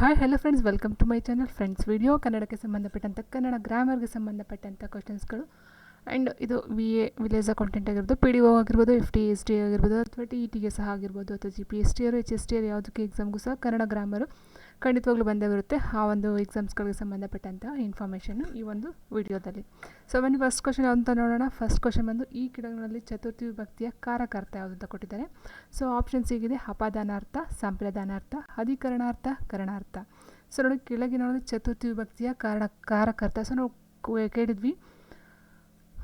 Hi hello friends welcome to my channel friends video ಕನ್ನಡಕ್ಕೆ ಸಂಬಂಧಪಟ್ಟಂಥ ಕನ್ನಡ ಗ್ರಾಮರ್ಗೆ ಸಂಬಂಧಪಟ್ಟಂಥ ಕ್ವಶನ್ಸ್ಗಳು ಆ್ಯಂಡ್ ಇದು ವಿ ಎ ವಿಲೇಜ್ ಅಕೌಂಟೆಂಟ್ ಆಗಿರ್ಬೋದು ಪಿ ಡಿ ಒ ಆಗಿರ್ಬೋದು ಎಫ್ ಟಿ ಎಸ್ ಟಿ ಆಗಿರ್ಬೋದು, ಅಥವಾ ಟಿ ಇ ಟಿಗೆ ಸಹ ಆಗಿರ್ಬೋದು, ಅಥವಾ G P S T R H S T R ಯಾವುದಕ್ಕೆ ಎಕ್ಸಾಮ್ಗೂ ಸಹ ಕನ್ನಡ ಗ್ರಾಮರು ಖಂಡಿತವಾಗ್ಲೂ ಬಂದೇ ಬರುತ್ತೆ ಆ ಒಂದು ಎಕ್ಸಾಮ್ಸ್ಗಳಿಗೆ ಸಂಬಂಧಪಟ್ಟಂತಹ ಇನ್ಫಾರ್ಮೇಷನ್ನು ಈ ಒಂದು ವಿಡಿಯೋದಲ್ಲಿ ಸೊ ಬನ್ನಿ ಫಸ್ಟ್ ಕ್ವಶನ್ ಅಂತ ನೋಡೋಣ. ಫಸ್ಟ್ ಕ್ವಶನ್ ಬಂದು, ಈ ಗಿಡಗಳಲ್ಲಿ ಚತುರ್ಥಿ ವಿಭಕ್ತಿಯ ಕಾರಕಾರ್ಥ ಯಾವುದು ಅಂತ ಕೊಟ್ಟಿದ್ದಾರೆ. ಸೊ ಆಪ್ಷನ್ಸ್ ಹೀಗಿದೆ ಅಪಾದಾನಾರ್ಥ, ಸಂಪ್ರದಾನಾರ್ಥ, ಅಧಿಕರಣಾರ್ಥ, ಕರಣಾರ್ಥ. ಸೊ ನೋಡಿ ಕೆಳಗಿನ ಚತುರ್ಥಿ ವಿಭಕ್ತಿಯ ಕಾರಣ, ಕಾರಕರ್ತ. ಸೊ ನಾವು ಕೇಳಿದ್ವಿ.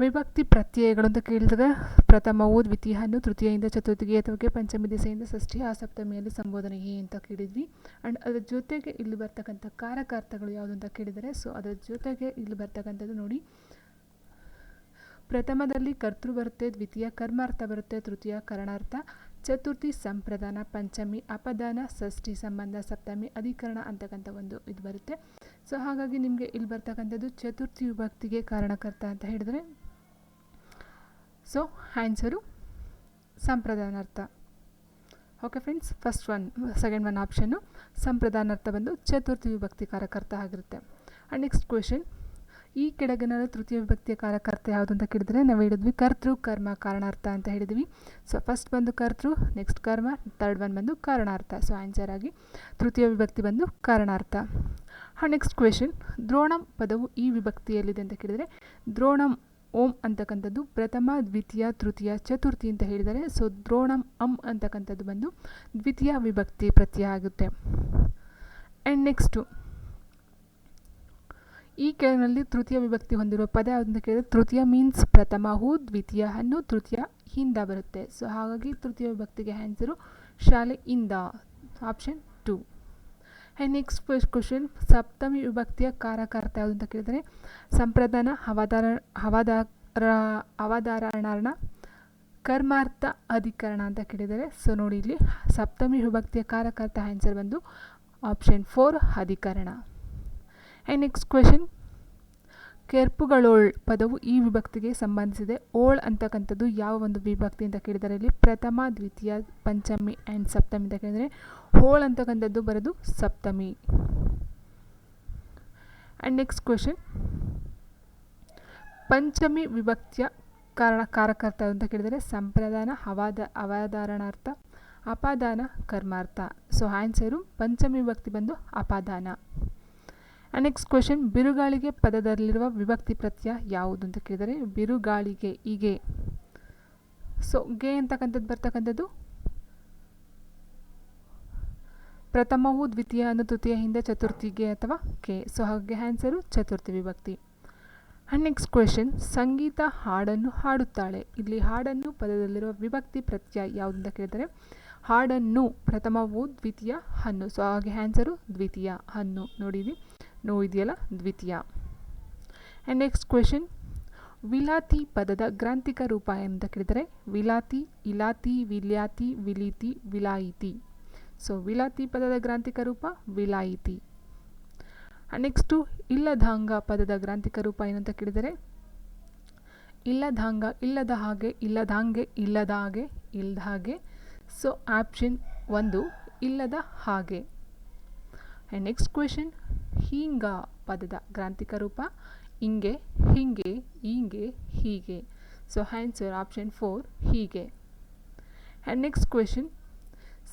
ವಿಭಕ್ತಿ ಪ್ರತ್ಯಯಗಳು ಅಂತ ಕೇಳಿದಾಗ ಪ್ರಥಮವು ದ್ವಿತೀಯವನ್ನು ತೃತೀಯಿಂದ ಚತುರ್ಥಿಗೆ ಅಥವಾ ಪಂಚಮಿ ದಿಸೆಯಿಂದ ಷಷ್ಠಿ ಆ ಸಪ್ತಮಿಯಲ್ಲಿ ಸಂಬೋಧನೆ ಹೇ ಅಂತ ಕೇಳಿದ್ವಿ. ಆ್ಯಂಡ್ ಅದರ ಜೊತೆಗೆ ಇಲ್ಲಿ ಬರ್ತಕ್ಕಂಥ ಕಾರಕಾರ್ಥಗಳು ಯಾವುದು ಅಂತ ಕೇಳಿದರೆ, ಸೊ ಅದರ ಜೊತೆಗೆ ಇಲ್ಲಿ ಬರ್ತಕ್ಕಂಥದ್ದು ನೋಡಿ. ಪ್ರಥಮದಲ್ಲಿ ಕರ್ತೃ ಬರುತ್ತೆ, ದ್ವಿತೀಯ ಕರ್ಮಾರ್ಥ ಬರುತ್ತೆ, ತೃತೀಯ ಕರಣಾರ್ಥ, ಚತುರ್ಥಿ ಸಂಪ್ರದಾನ, ಪಂಚಮಿ ಅಪದಾನ, ಷಷ್ಠಿ ಸಂಬಂಧ, ಸಪ್ತಮಿ ಅಧಿಕರಣ ಅಂತಕ್ಕಂಥ ಒಂದು ಇದು ಬರುತ್ತೆ. ಸೊ ಹಾಗಾಗಿ ನಿಮಗೆ ಇಲ್ಲಿ ಬರ್ತಕ್ಕಂಥದ್ದು ಚತುರ್ಥಿ ವಿಭಕ್ತಿಗೆ ಕಾರಣಕರ್ತ ಅಂತ ಹೇಳಿದರೆ so answer ಸಂಪ್ರದಾನಾರ್ಥ okay friends first one second one option ಸಂಪ್ರದಾನಾರ್ಥ ಬಂದು ಚತುರ್ಥಿ ವಿಭಕ್ತಿ ಕಾರಕರ್ತ ಆಗಿರುತ್ತೆ. ಆ್ಯಂಡ್ ನೆಕ್ಸ್ಟ್ ಕ್ವೆಶನ್ ಈ ಕೆಳಗಿನಲ್ಲಿ ತೃತೀಯ ವಿಭಕ್ತಿಯ ಕಾರಕರ್ತ ಯಾವುದು ಅಂತ ಕೇಳಿದ್ರೆ, ನಾವು ಹೇಳಿದ್ವಿ ಕರ್ತೃ, ಕರ್ಮ, ಕಾರಣಾರ್ಥ ಅಂತ ಹೇಳಿದ್ವಿ. ಸೊ ಫಸ್ಟ್ ಬಂದು ಕರ್ತೃ ನೆಕ್ಸ್ಟ್ ಕರ್ಮ ತರ್ಡ್ ಒನ್ ಬಂದು ಕಾರಣಾರ್ಥ. ಸೊ ಆನ್ಸರ್ ಆಗಿ ತೃತೀಯ ವಿಭಕ್ತಿ ಬಂದು ಕಾರಣಾರ್ಥ. ಹಾಂ ನೆಕ್ಸ್ಟ್ ಕ್ವೆಶನ್ ದ್ರೋಣಂ ಪದವು ಈ ವಿಭಕ್ತಿಯಲ್ಲಿದೆ ಅಂತ ಕೇಳಿದರೆ, ದ್ರೋಣಂ ಓಂ ಅಂತಕ್ಕಂಥದ್ದು ಪ್ರಥಮ, ದ್ವಿತೀಯ, ತೃತೀಯ, ಚತುರ್ಥಿ ಅಂತ ಹೇಳಿದರೆ ಸೊ ದ್ರೋಣಂ ಅಂ ಅಂತಕ್ಕಂಥದ್ದು ಬಂದು ದ್ವಿತೀಯ ವಿಭಕ್ತಿ ಪ್ರತ್ಯಯ ಆಗುತ್ತೆ. ಆ್ಯಂಡ್ ನೆಕ್ಸ್ಟು ಈ ಕೆಳಗಿನಲ್ಲಿ ತೃತೀಯ ವಿಭಕ್ತಿ ಹೊಂದಿರುವ ಪದ ಅಂತ ಕೇಳಿದ್ರೆ ತೃತೀಯ ಮೀನ್ಸ್ ಪ್ರಥಮ ಹೂ, ದ್ವಿತೀಯ ಹಣ್ಣು, ತೃತೀಯ ಹಿಂದ ಬರುತ್ತೆ. ಸೊ ಹಾಗಾಗಿ ತೃತೀಯ ವಿಭಕ್ತಿಗೆ ಆನ್ಸರು ಶಾಲೆ ಇಂದ option two and next first question ಸಪ್ತಮಿ ವಿಭಕ್ತಿಯ ಕಾರಕಾರ್ಥ ಯಾವುದು? ಅಂತ ಕೇಳಿದರೆ, ಸಂಪ್ರದಾನ ಹವಾದಾರ ಹವಾದಾರ ಅವಧಾರಣಾರ್ಣ ಕರ್ಮಾರ್ಥ ಅಧಿಕರಣ ಅಂತ ಕೇಳಿದರೆ, ಸೊ ನೋಡಿ ಇಲ್ಲಿ, ಸಪ್ತಮಿ ವಿಭಕ್ತಿಯ ಕಾರಕಾರ್ಥ ಆನ್ಸರ್ ಬಂದು ಆಪ್ಷನ್ ಫೋರ್ ಅಧಿಕರಣ. ಆ್ಯಂಡ್ ನೆಕ್ಸ್ಟ್ ಕ್ವೆಶನ್ ಕೆರ್ಪುಗಳೋಳ್ ಪದವು ಈ ವಿಭಕ್ತಿಗೆ ಸಂಬಂಧಿಸಿದೆ. ಓಳ್ ಅಂತಕ್ಕಂಥದ್ದು ಯಾವ ಒಂದು ವಿಭಕ್ತಿ ಅಂತ ಕೇಳಿದರೆ ಇಲ್ಲಿ ಪ್ರಥಮ, ದ್ವಿತೀಯ, ಪಂಚಮಿ ಆ್ಯಂಡ್ ಸಪ್ತಮಿ ಅಂತ ಕೇಳಿದರೆ ಹೋಳ್ ಅಂತಕ್ಕಂಥದ್ದು ಬರೋದು ಸಪ್ತಮಿ. ಆ್ಯಂಡ್ ನೆಕ್ಸ್ಟ್ ಕ್ವೆಶನ್ ಪಂಚಮಿ ವಿಭಕ್ತಿಯ ಕಾರಣ ಕಾರಕರ್ತ ಅಂತ ಕೇಳಿದರೆ ಸಂಪ್ರದಾನ, ಹವಾದ, ಅವಧಾರಣಾರ್ಥ, ಅಪಾದಾನ, ಕರ್ಮಾರ್ಥ. ಸೊ ಆನ್ಸರು ಪಂಚಮಿ ವಿಭಕ್ತಿ ಬಂದು ಅಪಾದಾನ. ನೆಕ್ಸ್ಟ್ ಕ್ವೆಶನ್ ಬಿರುಗಾಳಿಗೆ ಪದದಲ್ಲಿರುವ ವಿಭಕ್ತಿ ಪ್ರತ್ಯಯ ಯಾವುದು ಅಂತ ಕೇಳಿದರೆ, ಬಿರುಗಾಳಿಗೆ, ಹೀಗೆ. ಸೊ ಗೆ ಅಂತಕ್ಕಂಥದ್ದು ಬರ್ತಕ್ಕಂಥದ್ದು? ಪ್ರಥಮವು ದ್ವಿತೀಯ ಅನ್ನು ತೃತೀಯ ಹಿಂದೆ ಚತುರ್ಥಿಗೆ ಅಥವಾ ಕೆ. ಸೊ ಹಾಗೆ ಆನ್ಸರು ಚತುರ್ಥಿ ವಿಭಕ್ತಿ. ಆ್ಯಂಡ್ ನೆಕ್ಸ್ಟ್ ಕ್ವೆಶನ್ ಸಂಗೀತ ಹಾಡನ್ನು ಹಾಡುತ್ತಾಳೆ. ಇಲ್ಲಿ ಹಾಡನ್ನು ಪದದಲ್ಲಿರುವ ವಿಭಕ್ತಿ ಪ್ರತ್ಯಯ ಯಾವುದು ಅಂತ ಕೇಳಿದರೆ, ಹಾಡನ್ನು ಪ್ರಥಮವು ದ್ವಿತೀಯ ಹನ್ನು ಸೊ ಹಾಗೆ ಆನ್ಸರು ದ್ವಿತೀಯ ಹನ್ನು ನೋಡಿದ್ವಿ. ನೋ ಇದೆಯಲ್ಲ? ದ್ವಿತೀಯ. ಆ್ಯಂಡ್ ನೆಕ್ಸ್ಟ್ ಕ್ವೆಶನ್ ವಿಲಾತಿ ಪದದ ಗ್ರಾಂಥಿಕ ರೂಪ ಅಂತ ಕೇಳಿದರೆ? ವಿಲಾತಿ, ಇಲಾತಿ, ವಿಲ್ಯಾತಿ, ವಿಲೀತಿ, ವಿಲಾಯಿತಿ. ಸೊ ವಿಲಾತಿ ಪದದ ಗ್ರಾಂಥಿಕ ರೂಪ, ವಿಲಾಯಿತಿ. ನೆಕ್ಸ್ಟು ಇಲ್ಲದಾಂಗ ಪದದ ಗ್ರಾಂಥಿಕ ರೂಪ ಏನಂತ ಕೇಳಿದರೆ? ಇಲ್ಲದಾಂಗ, ಇಲ್ಲದ ಹಾಗೆ, ಇಲ್ಲದಾಂಗೆ, ಇಲ್ಲದ ಹಾಗೆ ಇಲ್ಲದ ಹಾಗೆ. ಸೊ ಆಪ್ಷನ್ ಒಂದು, ಇಲ್ಲದ ಹಾಗೆ. ಆ್ಯಂಡ್ ನೆಕ್ಸ್ಟ್ ಕ್ವೆಶನ್ ಹೀಂಗ ಪದದ ಗ್ರಾಂಥಿಕ ರೂಪ ಹಿಂಗೆ ಹಿಂಗೆ ಈಂಗೆ ಹೀಗೆ. ಸೊ ಆನ್ಸರ್ ಆಪ್ಷನ್ ಫೋರ್ ಹೀಗೆ. ಆ್ಯಂಡ್ ನೆಕ್ಸ್ಟ್ ಕ್ವೆಶನ್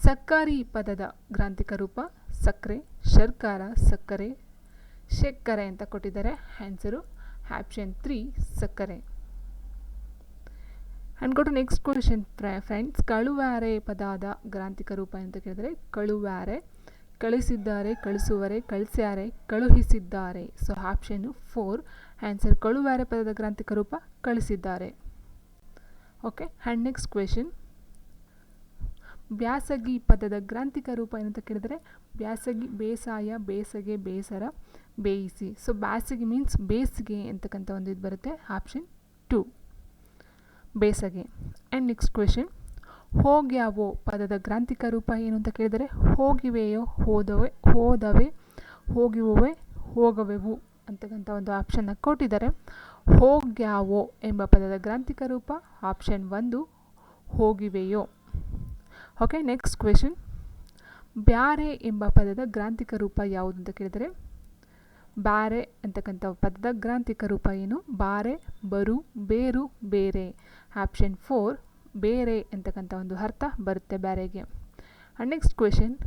ಸಕ್ಕರಿ ಪದದ ಗ್ರಾಂಥಿಕ ರೂಪ ಸಕ್ಕರೆ, ಶರ್ಕಾರ, ಸಕ್ಕರೆ ಶೆಕ್ಕರೆ ಅಂತ ಕೊಟ್ಟಿದ್ದಾರೆ. ಆನ್ಸರು ಆಪ್ಷನ್ ತ್ರೀ ಸಕ್ಕರೆ. And go to next question friends ಕಳುವಾರೆ ಪದದ ಗ್ರಾಂಥಿಕ ರೂಪ ಅಂತ ಕೇಳಿದರೆ ಕಳುವಾರೆ. ಕಳಿಸಿದ್ದಾರೆ, ಕಳಿಸುವರೆ, ಕಳಿಸ್ಯಾರೆ, ಕಳುಹಿಸಿದ್ದಾರೆ. ಸೊ ಆಪ್ಷನ್ನು ಫೋರ್ ಆನ್ಸರ್ ಕಳುವಾರೆ ಪದದ ಗ್ರಾಂಥಿಕ ರೂಪ ಕಳಿಸಿದ್ದಾರೆ. ಓಕೆ ಆ್ಯಂಡ್ ನೆಕ್ಸ್ಟ್ ಕ್ವೆಶನ್ ಬ್ಯಾಸಗಿ ಪದದ ಗ್ರಾಂಥಿಕ ರೂಪ ಏನಂತ ಕೇಳಿದರೆ, ಬ್ಯಾಸಗಿ, ಬೇಸಾಯ, ಬೇಸಗೆ, ಬೇಸರ, ಬೇಯಿಸಿ. ಸೊ ಬ್ಯಾಸಗಿ ಮೀನ್ಸ್ ಬೇಸಿಗೆ ಅಂತಕ್ಕಂಥ ಒಂದು ಇದು ಬರುತ್ತೆ ಆಪ್ಷನ್ ಟು ಬೇಸಗೆ. ಆ್ಯಂಡ್ ನೆಕ್ಸ್ಟ್ ಕ್ವೆಶನ್ ಹೋಗ್ಯಾವೋ ಪದದ ಗ್ರಾಂಥಿಕ ರೂಪ ಏನು ಅಂತ ಕೇಳಿದರೆ, ಹೋಗಿವೆಯೋ ಹೋದವೆ ಹೋದವೆ ಹೋಗಿವೆ ಹೋಗವೆವು ಅಂತಕ್ಕಂಥ ಒಂದು ಆಪ್ಷನ್ನ ಕೊಟ್ಟಿದ್ದಾರೆ. ಹೋಗ್ಯಾವೋ ಎಂಬ ಪದದ ಗ್ರಾಂಥಿಕ ರೂಪ ಆಪ್ಷನ್ ಒಂದು, ಹೋಗಿವೆಯೋ. ಓಕೆ ನೆಕ್ಸ್ಟ್ ಕ್ವೆಶನ್ ಬ್ಯಾರೆ ಎಂಬ ಪದದ ಗ್ರಾಂಥಿಕ ರೂಪ ಯಾವುದು ಅಂತ ಕೇಳಿದರೆ, ಬ್ಯಾರೆ ಅಂತಕ್ಕಂಥ ಪದದ ಗ್ರಾಂಥಿಕ ರೂಪ ಏನು? ಬಾರೆ ಬರು, ಬೇರು, ಬೇರೆ. ಆಪ್ಷನ್ ಫೋರ್ ಬೇರೆ ಎಂತಕ್ಕಂಥ ಒಂದು ಅರ್ಥ ಬರುತ್ತೆ ಬ್ಯಾರೆಗೆ. ನೆಕ್ಸ್ಟ್ ಕ್ವೆಶನ್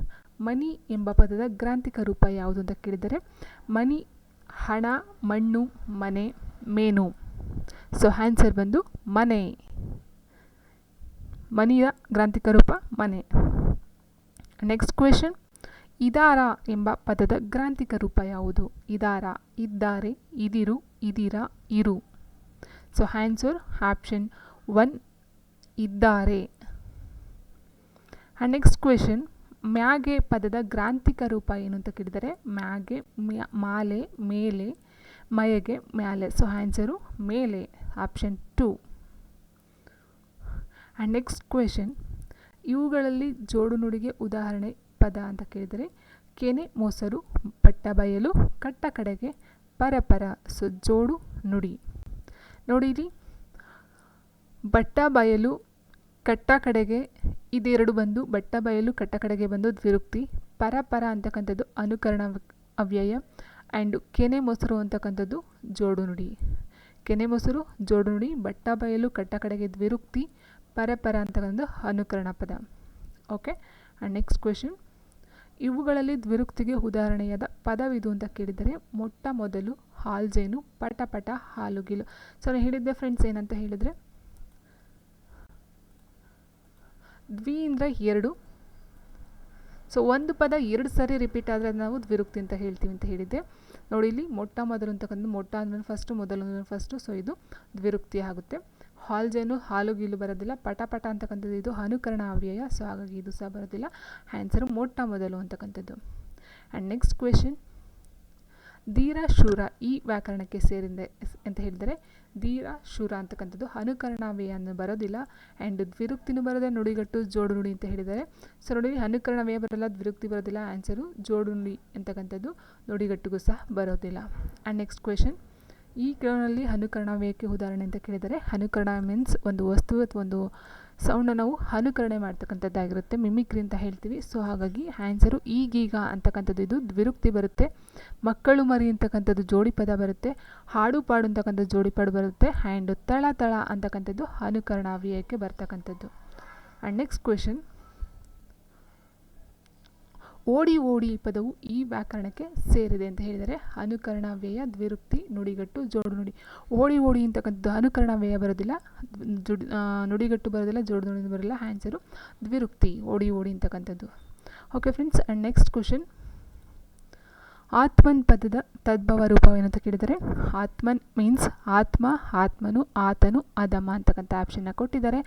ಮನಿ ಎಂಬ ಪದದ ಗ್ರಾಂಥಿಕ ರೂಪ ಯಾವುದು ಅಂತ ಕೇಳಿದರೆ ಮನಿ ಹಣ, ಮಣ್ಣು, ಮನೆ, ಮೇನು. ಸೊ ಆನ್ಸರ್ ಬಂದು ಮನೆ. ಮನಿಯ ಗ್ರಾಂಥಿಕ ರೂಪ ಮನೆ. ನೆಕ್ಸ್ಟ್ ಕ್ವೆಶನ್ ಇದಾರ ಎಂಬ ಪದದ ಗ್ರಾಂಥಿಕ ರೂಪ ಯಾವುದು? ಇದಾರ, ಇದ್ದಾರೆ, ಇದಿರು, ಇದಿರ, ಇರು. ಸೊ ಆನ್ಸರ್ ಆಪ್ಷನ್ ಒನ್ ಇದ್ದಾರೆ. ಆ್ಯಂಡ್ ನೆಕ್ಸ್ಟ್ ಕ್ವೆಶನ್ ಮ್ಯಾಗೆ ಪದದ ಗ್ರಾಂಥಿಕ ರೂಪ ಏನು ಅಂತ ಕೇಳಿದರೆ, ಮ್ಯಾಗೆ, ಮ್ಯಾ, ಮಾಲೆ, ಮೇಲೆ, ಮಯಗೆ, ಮ್ಯಾಲೆ. ಸೊ ಆನ್ಸರು ಮೇಲೆ option two and next question ಇವುಗಳಲ್ಲಿ ಜೋಡು ನುಡಿಗೆ ಉದಾಹರಣೆ ಪದ ಅಂತ ಕೇಳಿದರೆ, ಕೆನೆ ಮೊಸರು, ಪಟ್ಟ ಬಯಲು, ಕಟ್ಟ ಕಡೆಗೆ, ಪರಪರ. ಸೊ ಜೋಡು ನುಡಿ. ನೋಡಿರಿ ಬಟ್ಟ ಬಯಲು ಕಟ್ಟ ಕಡೆಗೆ ಇದೆರಡು ಬಂದು, ಬಟ್ಟ ಬಯಲು ಕಟ್ಟ ಕಡೆಗೆ ಬಂದು ದ್ವಿರುಕ್ತಿ ಪರ ಪರ ಅಂತಕ್ಕಂಥದ್ದು ಅನುಕರಣ ಅವ್ಯಯ. ಆ್ಯಂಡ್ ಕೆನೆ ಮೊಸರು ಅಂತಕ್ಕಂಥದ್ದು ಜೋಡು ನುಡಿ. ಕೆನೆ ಮೊಸರು, ಜೋಡು ನುಡಿ, ಬಟ್ಟ ಬಯಲು ಕಟ್ಟ ಕಡೆಗೆ ದ್ವಿರುಕ್ತಿ ಪರಪರ ಅಂತಕ್ಕಂಥದ್ದು ಅನುಕರಣ ಪದ. ಓಕೆ? And next question. ಇವುಗಳಲ್ಲಿ ದ್ವಿರುಕ್ತಿಗೆ ಉದಾಹರಣೆಯಾದ ಪದವಿದು ಅಂತ ಕೇಳಿದರೆ, ಮೊಟ್ಟ ಮೊದಲು ಹಾಲ್ಜೇನು ಪಟ ಪಟ ಹಾಲುಗಿಲು ಸೊ ನಾನು ಹೇಳಿದ್ದೆ ಫ್ರೆಂಡ್ಸ್ ಏನಂತ ಹೇಳಿದರೆ ದ್ವಿ ಅಂದರೆ ಎರಡು. ಸೊ ಒಂದು ಪದ ಎರಡು ಸಾರಿ ರಿಪೀಟ್ ಆದರೆ ನಾವು ದ್ವಿರುಕ್ತಿ ಅಂತ ಹೇಳ್ತೀವಿ ಅಂತ ಹೇಳಿದ್ದೆ. ನೋಡಿ, ಇಲ್ಲಿ ಮೊಟ್ಟ ಮೊದಲು ಅಂತಕ್ಕಂಥ ಮೊಟ್ಟ ಅಂದ್ರೆ ಫಸ್ಟು ಮೊದಲು ಫಸ್ಟು ಸೊ ಇದು ದ್ವಿರುಕ್ತಿ ಆಗುತ್ತೆ. ಹಾಲ್ಜೇನು ಹಾಲು ಗೀಲು ಬರೋದಿಲ್ಲ. ಪಟ ಪಟ ಅಂತಕ್ಕಂಥದ್ದು ಇದು ಅನುಕರಣ ಅವ್ಯಯ ಸೊ ಹಾಗಾಗಿ ಇದು ಸಹ ಬರೋದಿಲ್ಲ. ಆನ್ಸರ್ ಮೊಟ್ಟ ಮೊದಲು ಅಂತಕ್ಕಂಥದ್ದು ಆ್ಯಂಡ್ ನೆಕ್ಸ್ಟ್ ಕ್ವೆಶನ್ ಧೀರ ಶೂರ ಈ ವ್ಯಾಕರಣಕ್ಕೆ ಸೇರಿದೆ, ಅಂತ ಹೇಳಿದರೆ ಧೀರ ಶೂರ ಅಂತಕ್ಕಂಥದ್ದು. ಅನುಕರಣವ್ಯಯ ಅನ್ನು ಬರೋದಿಲ್ಲ. ಆ್ಯಂಡ್ ದ್ವಿರುಕ್ತಿನೂ ಬರೋದೇ ನುಡಿಗಟ್ಟು ಜೋಡು ನುಡಿ ಅಂತ ಹೇಳಿದ್ದಾರೆ. ಸೊ ನೋಡಿ ಅನುಕರಣವ್ಯಯ ಬರೋಲ್ಲ, ದ್ವಿರುಕ್ತಿ ಬರೋದಿಲ್ಲ ಆನ್ಸರು ಜೋಡು ನುಡಿ ಅಂತಕ್ಕಂಥದ್ದು ನುಡಿಗಟ್ಟಿಗೂ ಸಹ ಬರೋದಿಲ್ಲ. ಆ್ಯಂಡ್ ನೆಕ್ಸ್ಟ್ ಕ್ವೆಶನ್ ಈ ಕೆಳನಲ್ಲಿ ಅನುಕರಣವ್ಯಯಕ್ಕೆ ಉದಾಹರಣೆ ಅಂತ ಕೇಳಿದರೆ, ಅನುಕರಣ ಮೀನ್ಸ್ ಒಂದು ವಸ್ತು ಅಥವಾ ಒಂದು ಸೌಂಡನ್ನು ನಾವು ಅನುಕರಣೆ ಮಾಡ್ತಕ್ಕಂಥದ್ದಾಗಿರುತ್ತೆ, ಮಿಮಿಕ್ರಿ ಅಂತ ಹೇಳ್ತೀವಿ. ಸೊ ಹಾಗಾಗಿ ಆ್ಯನ್ಸರು ಈಗೀಗ ಅಂತಕ್ಕಂಥದ್ದು ಇದು ದ್ವಿರುಕ್ತಿ ಬರುತ್ತೆ, ಮಕ್ಕಳು ಮರಿ ಅಂತಕ್ಕಂಥದ್ದು ಜೋಡಿ ಪದ ಬರುತ್ತೆ, ಹಾಡು ಪಾಡು ಅಂತಕ್ಕಂಥ ಜೋಡಿ ಪಾಡು ಬರುತ್ತೆ ಆ್ಯಂಡ್ ತಳ ತಳ ಅಂತಕ್ಕಂಥದ್ದು ಅನುಕರಣ ವ್ಯಯಕ್ಕೆ ಬರ್ತಕ್ಕಂಥದ್ದು. ಆ್ಯಂಡ್ ನೆಕ್ಸ್ಟ್ ಕ್ವೆಶನ್ ಓಡಿ ಓಡಿ ಪದವು ಈ ವ್ಯಾಕರಣಕ್ಕೆ ಸೇರಿದೆ ಅಂತ ಹೇಳಿದರೆ ಅನುಕರಣ ವ್ಯಯ, ದ್ವಿರುಕ್ತಿ, ನುಡಿಗಟ್ಟು, ಜೋಡು ನುಡಿ. ಓಡಿ ಓಡಿ ಅಂತಕ್ಕಂಥದ್ದು ಅನುಕರಣ ವ್ಯಯ ಬರೋದಿಲ್ಲ ನುಡಿಗಟ್ಟು ಬರೋದಿಲ್ಲ, ಜೋಡು ನುಡಿ ಬರೋಲ್ಲ ಆನ್ಸರು ದ್ವಿರುಕ್ತಿ, ಓಡಿ ಓಡಿ ಅಂತಕ್ಕಂಥದ್ದು. Okay friends and next question ಆತ್ಮನ್ ಪದದ ತದ್ಭವ ರೂಪವೇನು ಅಂತ ಕೇಳಿದರೆ, ಆತ್ಮನ್ ಮೀನ್ಸ್ ಆತ್ಮ, ಆತ್ಮನು, ಆತನು, ಅದಮ ಅಂತಕ್ಕಂಥ ಆಪ್ಷನ್ನ ಕೊಟ್ಟಿದ್ದಾರೆ.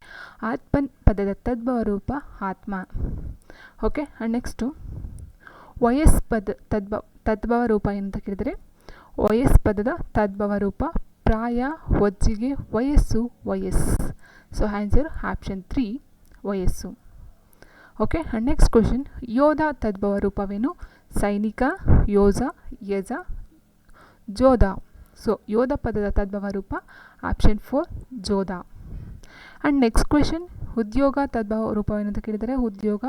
ಆತ್ಮನ್ ಪದದ ತದ್ಭವ ರೂಪ ಆತ್ಮ. ಓಕೆ ಆ್ಯಂಡ್ ನೆಕ್ಸ್ಟು ವಯಸ್ ಪದ ತದ್ಭವ ತದ್ಭವ ರೂಪ ಎಂತ ಕೇಳಿದರೆ ವಯಸ್ ಪದದ ತದ್ಭವ ರೂಪ ಪ್ರಾಯ ಒಜ್ಜಿಗೆ ವಯಸ್ಸು ವಯಸ್. ಸೊ ಆನ್ಸರ್ ಆಪ್ಷನ್ ತ್ರೀ ವಯಸ್ಸು. ಓಕೆ ನೆಕ್ಸ್ಟ್ ಕ್ವಶನ್ ಯೋಧ ತದ್ಭವ ರೂಪವೇನು ಸೈನಿಕ ಯೋಜ ಯಜ, ಜೋಧ. ಸೊ ಯೋಧ ಪದದ ತದ್ಭವ ರೂಪ ಆಪ್ಷನ್ ಫೋರ್ ಜೋಧ. ಆ್ಯಂಡ್ ನೆಕ್ಸ್ಟ್ ಕ್ವೆಶನ್ ಉದ್ಯೋಗ ತದ್ಭವ ರೂಪವೇನು ಅಂತ ಕೇಳಿದರೆ, ಉದ್ಯೋಗ,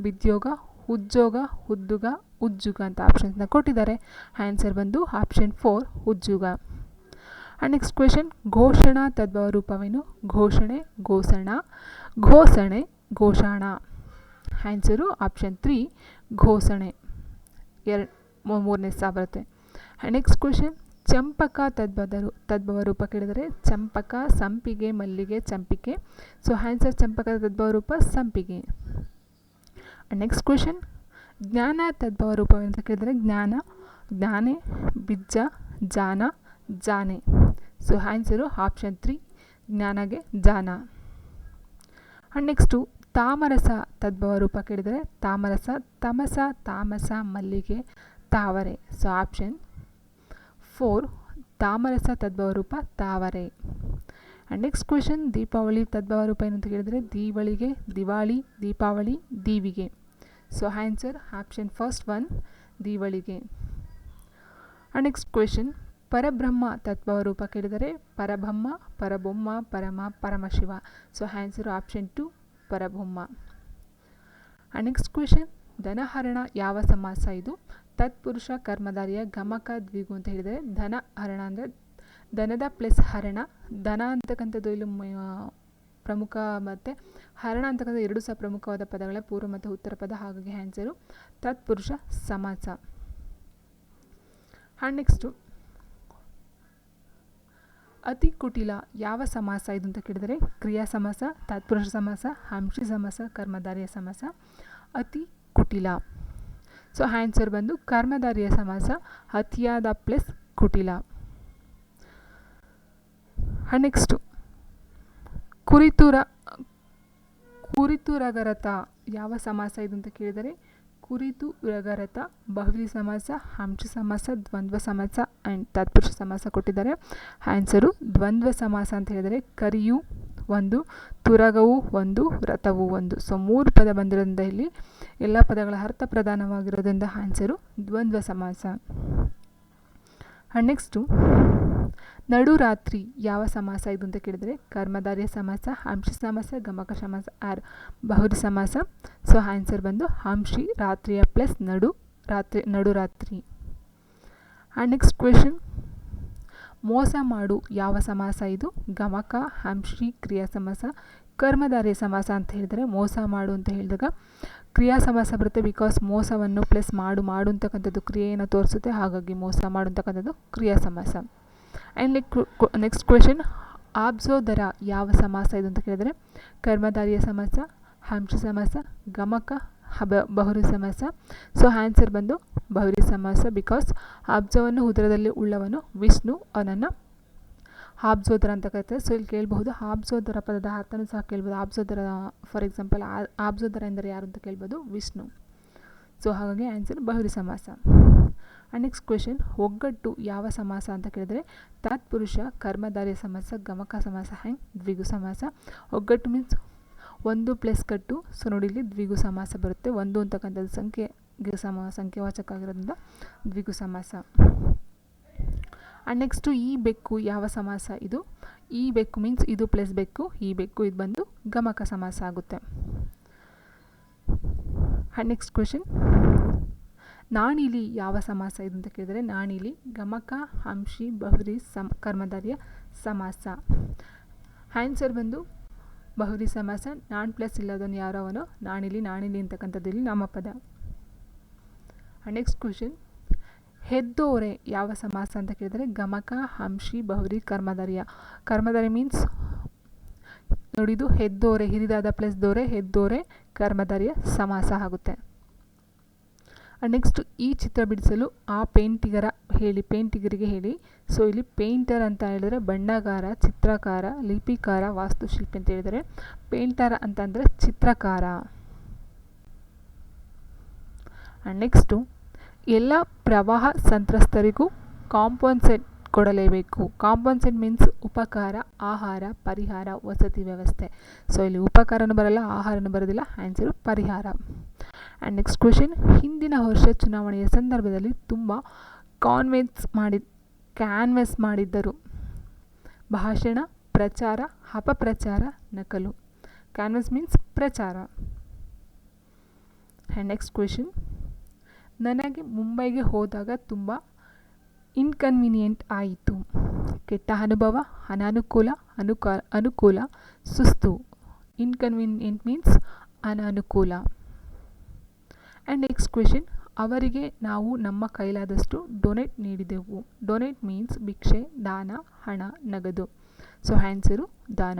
ವಿದ್ಯೋಗ ಉದ್ಯೋಗ, ಉದ್ದುಗ, ಉಜ್ಜುಗ ಅಂತ ಆಪ್ಷನ್ಸ್ನ ಕೊಟ್ಟಿದ್ದಾರೆ. ಆನ್ಸರ್ ಬಂದು ಆಪ್ಷನ್ ಫೋರ್ ಉಜ್ಜುಗ. ಆ್ಯಂಡ್ ನೆಕ್ಸ್ಟ್ ಕ್ವೆಶನ್ ಘೋಷಣಾ ತದ್ಭವ ರೂಪವೇನು? ಘೋಷಣೆ, ಘೋಷಣ, ಘೋಷಣೆ, ಘೋಷಾಣ. ಆನ್ಸರು ಆಪ್ಷನ್ ತ್ರೀ ಘೋಷಣೆ. ಎರಡು ಮೂರನೇ ಸಹ ಬರುತ್ತೆ. ಆ್ಯಂಡ್ ನೆಕ್ಸ್ಟ್ ಕ್ವೆಶನ್ ಚಂಪಕ ತದ್ಭದ ರೂ, ತದ್ಭವ ರೂಪ ಕೇಳಿದರೆ ಚಂಪಕ, ಸಂಪಿಗೆ, ಮಲ್ಲಿಗೆ, ಚಂಪಿಕೆ. ಸೊ ಆನ್ಸರ್ ಚಂಪಕದ ತದ್ಭವ ರೂಪ ಸಂಪಿಗೆ. ನೆಕ್ಸ್ಟ್ ಕ್ವೆಶನ್ ಜ್ಞಾನ ತದ್ಭವ ರೂಪ ಅಂತ ಕೇಳಿದರೆ ಜ್ಞಾನ, ಜ್ಞಾನೆ, ಬಿಜ್ಜ, ಜಾನ, ಜಾನೆ. ಸೊ ಆನ್ಸರು ಆಪ್ಷನ್ ತ್ರೀ ಜ್ಞಾನಗೆ ಜಾನ. ಆ್ಯಂಡ್ ನೆಕ್ಸ್ಟು ತಾಮರಸ ತದ್ಭವ ರೂಪ ಕೇಳಿದರೆ ತಾಮರಸ, ತಮಸ, ತಾಮಸ, ಮಲ್ಲಿಗೆ, ತಾವರೆ. ಸೊ ಆಪ್ಷನ್ ಫೋರ್ ತಾಮರಸ ತದ್ಭವ ರೂಪ ತಾವರೆ. ಆ್ಯಂಡ್ ನೆಕ್ಸ್ಟ್ ಕ್ವೆಶನ್ ದೀಪಾವಳಿ ತದ್ಭವ ರೂಪ ಏನಂತ ಕೇಳಿದರೆ ದೀವಳಿಗೆ ದಿವಾಳಿ, ದೀಪಾವಳಿ, ದೀವಿಗೆ. So answer option first one ದೀವಳಿಗೆ next question ಪರಬ್ರಹ್ಮ ತತ್ವ ರೂಪ ಕೇಳಿದರೆ ಪರಬ್ರಹ್ಮ ಪರಬೊಮ್ಮ ಪರಮ Paramashiva so answer option two ಪರಬೊಮ್ಮ ನೆಕ್ಸ್ಟ್ ಕ್ವೆಶನ್ ಧನಹರಣ ಯಾವ ಸಮಾಸ ಇದು ತತ್ಪುರುಷ ಕರ್ಮಧಾರಿಯ ಗಮಕ ದ್ವಿಗು ಅಂತ ಹೇಳಿದರೆ ಧನ ಹರಣ ಅಂದರೆ ದನದ ಪ್ಲಸ್ ಹರಣ, ಧನ ಅಂತಕ್ಕಂಥದ್ದು ಇಲ್ಲಿ ಪ್ರಮುಖ ಮತ್ತು ಹರಣ ಅಂತಕ್ಕಂಥ ಎರಡು ಸಹ ಪ್ರಮುಖವಾದ ಪದಗಳೇ, ಪೂರ್ವ ಮತ್ತು ಉತ್ತರ ಪದ, ಹಾಗಾಗಿ ಆನ್ಸರು ತತ್ಪುರುಷ, ಸಮಾಸ. ಹಾಂ ನೆಕ್ಸ್ಟು ಅತಿ ಕುಟಿಲ ಯಾವ ಸಮಾಸ ಇದು ಅಂತ ಕೇಳಿದರೆ, ಕ್ರಿಯಾ ಸಮಾಸ, ತತ್ಪುರುಷ ಸಮಾಸ, ಹಂಶಿ ಸಮಾಸ, ಕರ್ಮಧಾರಿಯ ಸಮಾಸ. ಅತಿ ಕುಟಿಲ. ಸೊ ಆನ್ಸರ್ ಬಂದು ಕರ್ಮಧಾರಿಯ ಸಮಾಸ, ಅತಿಯಾದ ಪ್ಲಸ್ ಕುಟಿಲ. ನೆಕ್ಸ್ಟು ಕುರಿತುರ ಕುರಿತು ರಗರತ ಯಾವ ಸಮಾಸ ಇದು ಅಂತ ಕೇಳಿದರೆ ಕುರಿತು ರಗರತ ಬಹುವಿ ಸಮಾಸ ಹಂಶ ಸಮಾಸ, ದ್ವಂದ್ವ ಸಮಾಸ ಆ್ಯಂಡ್ ತತ್ಪುರುಷ ಸಮಾಸ ಕೊಟ್ಟಿದ್ದಾರೆ. ಆನ್ಸರು ದ್ವಂದ್ವ ಸಮಾಸ ಅಂತ ಹೇಳಿದರೆ ಕರಿಯು ಒಂದು, ತುರಗವು ಒಂದು, ರಥವು ಒಂದು. ಸೊ ಮೂರು ಪದ ಬಂದಿರೋದ್ರಿಂದ ಇಲ್ಲಿ ಎಲ್ಲ ಪದಗಳ ಅರ್ಥ ಪ್ರಧಾನವಾಗಿರೋದ್ರಿಂದ ಆನ್ಸರು ದ್ವಂದ್ವ ಸಮಾಸ. ನೆಕ್ಸ್ಟು ನಡುರಾತ್ರಿ ಯಾವ ಸಮಾಸ ಇದು ಅಂತ ಕೇಳಿದರೆ, ಕರ್ಮಧಾರ್ಯ ಸಮಾಸ ಹಂಶಿ ಸಮಾಸ, ಗಮಕ ಸಮಾಸ, ಆರ್ ಬಹುರಿ ಸಮಾಸ. ಸೊ ಆನ್ಸರ್ ಬಂದು ಹಂಶಿ ರಾತ್ರಿಯ ಪ್ಲಸ್ ನಡು ರಾತ್ರಿ ನಡುರಾತ್ರಿ ಆ್ಯಂಡ್ ನೆಕ್ಸ್ಟ್ ಕ್ವೆಶನ್ ಮೋಸ ಮಾಡು ಯಾವ ಸಮಾಸ ಇದು? ಗಮಕ ಹಂಶಿ ಕ್ರಿಯಾ ಸಮಾಸ, ಕರ್ಮಧಾರ್ಯ ಸಮಾಸ ಅಂತ ಹೇಳಿದರೆ ಮೋಸ ಮಾಡು ಅಂತ ಹೇಳಿದಾಗ, ಕ್ರಿಯಾ ಸಮಾಸ ಬರುತ್ತೆ ಬಿಕಾಸ್ ಮೋಸವನ್ನು ಪ್ಲಸ್ ಮಾಡು ಮಾಡು ಅಂತಕ್ಕಂಥದ್ದು ಕ್ರಿಯೆಯನ್ನು ತೋರಿಸುತ್ತೆ. ಹಾಗಾಗಿ ಮೋಸ ಮಾಡು ಅಂತಕ್ಕಂಥದ್ದು ಕ್ರಿಯಾ ಸಮಾಸ. ಆ್ಯಂಡ್ ನೆಕ್ಸ್ಟ್ ಕ್ವೆಶನ್ ಆಬ್ಸೋದರ ಯಾವ ಸಮಾಸ ಇದು ಅಂತ ಕೇಳಿದರೆ, ಕರ್ಮಧಾರಿಯ ಸಮಾಸ ಹಂಶ ಸಮಾಸ, ಗಮಕ, ಹಬ, ಬಹುರಿ ಸಮಾಸ. ಸೊ ಆನ್ಸರ್ ಬಂದು ಬಹುರಿ ಸಮಾಸ ಬಿಕಾಸ್ ಆಬ್ಜವನ್ನು ಉದರದಲ್ಲಿ ಉಳ್ಳವನು ವಿಷ್ಣು, ಅವನನ್ನು ಆಬ್ಸೋದರ ಅಂತ ಕರೀತಾರೆ. ಸೊ ಇಲ್ಲಿ ಕೇಳಬಹುದು ಆಬ್ಸೋದರ ಪದದ ಅರ್ಥನೂ ಸಹ ಕೇಳ್ಬೋದು ಆಬ್ಸೋದರ ಫಾರ್ ಎಕ್ಸಾಂಪಲ್ ಆಬ್ಸೋದರ ಎಂದರೆ ಯಾರು ಅಂತ ಕೇಳ್ಬೋದು ವಿಷ್ಣು. ಸೊ ಹಾಗಾಗಿ ಆನ್ಸರ್ ಬಹುರಿ ಸಮಾಸ. ಆ್ಯಂಡ್ ನೆಕ್ಸ್ಟ್ ಕ್ವೆಶನ್ ಒಗ್ಗಟ್ಟು ಯಾವ ಸಮಾಸ ಅಂತ ಕೇಳಿದರೆ ತತ್ಪುರುಷ ಕರ್ಮಧಾರ್ಯ ಸಮಾಸ, ಗಮಕ ಸಮಾಸ, ಹ್ಯಾಂಗ್, ದ್ವಿಗು ಸಮಾಸ. ಒಗ್ಗಟ್ಟು ಮೀನ್ಸ್ ಒಂದು ಪ್ಲಸ್ ಕಟ್ಟು ಸೊ ನೋಡಿ ಇಲ್ಲಿ ದ್ವಿಗು ಸಮಾಸ ಬರುತ್ತೆ. ಒಂದು ಅಂತಕ್ಕಂಥದ್ದು ಸಂಖ್ಯೆ ಸಮ, ಸಂಖ್ಯಾವಾಚಕ ಆಗಿರೋದ್ರಿಂದ ದ್ವಿಗು ಸಮಾಸ. ಆ್ಯಂಡ್ ನೆಕ್ಸ್ಟು ಈ ಬೆಕ್ಕು ಯಾವ ಸಮಾಸ ಇದು? ಈ ಬೆಕ್ಕು ಮೀನ್ಸ್ ಇದು ಪ್ಲಸ್ ಬೆಕ್ಕು, ಈ ಬೆಕ್ಕು ಇದು ಬಂದು ಗಮಕ ಸಮಾಸ ಆಗುತ್ತೆ. ಆ್ಯಂಡ್ ನೆಕ್ಸ್ಟ್ ಕ್ವೆಶನ್ ನಾಣಿಲಿ ಯಾವ ಸಮಾಸ ಇದು ಅಂತ ಕೇಳಿದರೆ ನಾಣಿಲಿ ಗಮಕ, ಹಂಶಿ, ಬಹುರಿ, ಸಮ ಕರ್ಮಧಾರ್ಯ ಸಮಾಸ. ಆನ್ಸರ್ ಬಂದು, ಬಹುರಿ, ಸಮಾಸ, ನಾನ್ ಪ್ಲಸ್ ಇಲ್ಲದನ್ನು ಯಾರೋ ಅವನು? ನಾಣಿಲಿ ನಾಣಿಲಿ ಅಂತಕ್ಕಂಥದ್ದು ಇಲ್ಲಿ ನಾಮಪದ ನೆಕ್ಸ್ಟ್ ಕ್ವಶನ್ ಹೆದ್ದೋರೆ ಯಾವ ಸಮಾಸ ಅಂತ ಕೇಳಿದರೆ ಗಮಕ, ಹಂಶಿ, ಬಹುರಿ ಕರ್ಮಧಾರ್ಯ ಕರ್ಮಧಾರಿ ಮೀನ್ಸ್ ನೋಡಿದು, ಹೆದ್ದೋರೆ, ಹಿರಿದಾದ ಪ್ಲಸ್ ದೋರೆ, ಹೆದ್ದೋರೆ ಕರ್ಮಧಾರ್ಯ ಸಮಾಸ ಆಗುತ್ತೆ. ನೆಕ್ಸ್ಟ್ ಈ ಚಿತ್ರ ಬಿಡಿಸಲು ಆ ಪೇಂಟಿಗರ ಹೇಳಿ ಪೇಂಟಿಗರಿಗೆ ಹೇಳಿ. ಸೊ ಇಲ್ಲಿ ಪೇಂಟರ್ ಅಂತ ಹೇಳಿದರೆ ಬಣ್ಣಗಾರ, ಚಿತ್ರಕಾರ, ಲಿಪಿಕಾರ, ವಾಸ್ತುಶಿಲ್ಪಿ ಅಂತ ಹೇಳಿದರೆ ಪೇಂಟರ್ ಅಂತ ಅಂದರೆ ಚಿತ್ರಕಾರ. ನೆಕ್ಸ್ಟು ಎಲ್ಲ ಪ್ರವಾಹ ಸಂತ್ರಸ್ತರಿಗೂ ಕಾಂಪನ್ಸೇಟ್ ಕೊಡಲೇಬೇಕು. ಕಾಂಪನ್ಸೇಟ್ ಮೀನ್ಸ್ ಉಪಕಾರ, ಆಹಾರ, ಪರಿಹಾರ, ವಸತಿ ವ್ಯವಸ್ಥೆ. ಸೊ ಇಲ್ಲಿ ಉಪಕಾರನೂ ಬರಲ್ಲ, ಆಹಾರನೂ ಬರೋದಿಲ್ಲ ಆನ್ಸರು ಪರಿಹಾರ. ಆ್ಯಂಡ್ ನೆಕ್ಸ್ಟ್ ಕ್ವೆಶನ್ ಹಿಂದಿನ ವರ್ಷ ಚುನಾವಣೆಯ ಸಂದರ್ಭದಲ್ಲಿ ತುಂಬ ಕಾನ್ವೆನ್ಸ್ ಮಾಡಿ ಕ್ಯಾನ್ವೆಸ್ ಮಾಡಿದ್ದರು. ಭಾಷಣ, ಪ್ರಚಾರ, ಅಪಪ್ರಚಾರ, ನಕಲು. ಕ್ಯಾನ್ವೆಸ್ ಮೀನ್ಸ್ ಪ್ರಚಾರ. ಆ್ಯಂಡ್ ನೆಕ್ಸ್ಟ್ ಕ್ವೆಶನ್ ನನಗೆ ಮುಂಬೈಗೆ ಹೋದಾಗ ತುಂಬ ಇನ್ಕನ್ವೀನಿಯೆಂಟ್ ಆಯಿತು. ಕೆಟ್ಟ ಅನುಭವ, ಅನಾನುಕೂಲ, ಅನುಕ, ಅನುಕೂಲ, ಸುಸ್ತು. ಇನ್ಕನ್ವೀನಿಯೆಂಟ್ ಮೀನ್ಸ್ ಅನಾನುಕೂಲ. ಆ್ಯಂಡ್ ನೆಕ್ಸ್ಟ್ ಕ್ವೆಶನ್, ಅವರಿಗೆ ನಾವು ನಮ್ಮ ಕೈಲಾದಷ್ಟು ಡೊನೇಟ್ ನೀಡಿದೆವು. ಡೊನೇಟ್ ಮೀನ್ಸ್ ಭಿಕ್ಷೆ, ದಾನ, ಹಣ, ನಗದು. ಸೊ ಆ್ಯನ್ಸರು ದಾನ.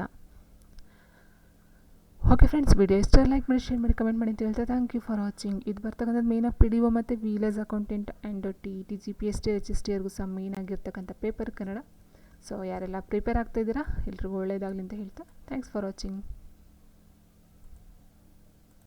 ಓಕೆ ಫ್ರೆಂಡ್ಸ್ ವಿಡಿಯೋ ಇಷ್ಟ ಲೈಕ್ ಮಾಡಿ ಶೇರ್ ಮಾಡಿ ಕಮೆಂಟ್ ಮಾಡಿ ಅಂತ ಹೇಳ್ತಾ ಥ್ಯಾಂಕ್ ಯು ಫಾರ್ ವಾಚಿಂಗ್ ಇದು ಬರ್ತಕ್ಕಂಥದ್ದು ಮೇನ್ ಪಿ ಡಿ ಒ ಮತ್ತು village accountant and T T G P S T H S ಸಹ ಮೇನ್ ಆಗಿರ್ತಕ್ಕಂಥ ಪೇಪರ್ ಕನ್ನಡ. ಸೊ ಯಾರೆಲ್ಲ ಪ್ರಿಪೇರ್ ಆಗ್ತಾಯಿದ್ದೀರಾ ಎಲ್ರಿಗೂ ಒಳ್ಳೆಯದಾಗಲಿ ಅಂತ ಹೇಳ್ತಾ. Thanks for watching